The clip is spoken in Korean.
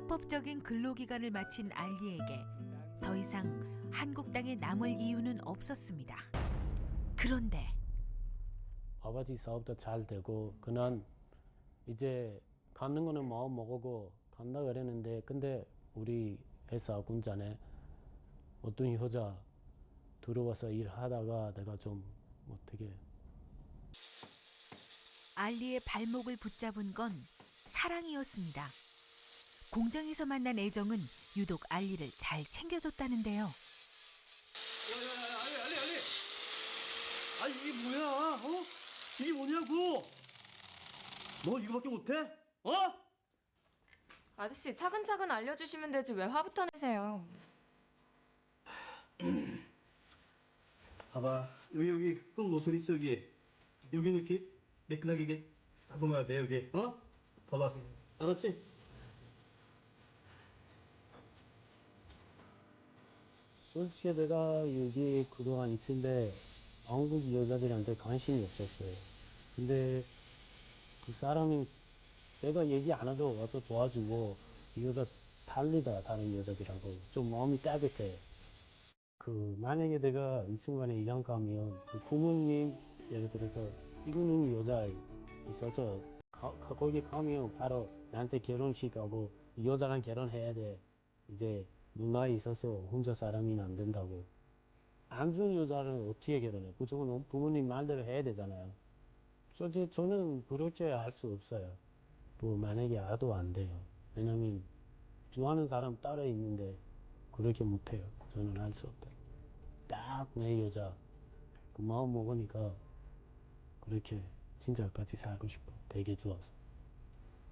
합법적인 근로기간을 마친 알리에게 더 이상 한국 땅에 남을 이유는 없었습니다. 그런데 아버지 사업도 잘 되고 그난 이제 가는 거는 마음 먹고 간다 그랬는데 근데 우리 회사 군장에 어떤 여자 들어와서 일하다가 내가 좀 어떻게 알리의 발목을 붙잡은 건 사랑이었습니다. 공장에서 만난 애정은 유독 알리를 잘 챙겨줬다는데요. 알리 알리 알리 아 이게 뭐야 어? 이게 뭐냐고 너 이거밖에 못해? 어? 아저씨 차근차근 알려주시면 되지 왜 화부터 내세요? 봐봐 여기 여기 꼭 모서리 있어 여기 여기 이렇게 매끈하게 이게 잡으면 돼 여기 어? 봐봐 알았지? 솔직히 내가 여기 그동안 있을 때 한국 여자들한테 관심이 없었어요. 근데 그 사람이 내가 얘기 안 해도 와서 도와주고 이 여자 달리다 다른 여자들하고 좀 마음이 따뜻해. 그 만약에 내가 이 순간에 이랑 가면 그 부모님 예를 들어서 찍는 여자 있어서 거기 가면 바로 나한테 결혼식 하고 이 여자랑 결혼해야 돼. 이제 누나 있어서 혼자 사람이면 안 된다고. 안 좋은 여자를 어떻게 결혼해? 그쪽은 부모님 말대로 해야 되잖아요. 솔직히 저는 그렇게 할 수 없어요. 뭐 만약에 알아도 안 돼요. 왜냐면 좋아하는 사람 따로 있는데 그렇게 못해요. 저는 할 수 없다. 딱 내 여자 그 마음 먹으니까 그렇게 진짜 같이 살고 싶어. 되게 좋아서.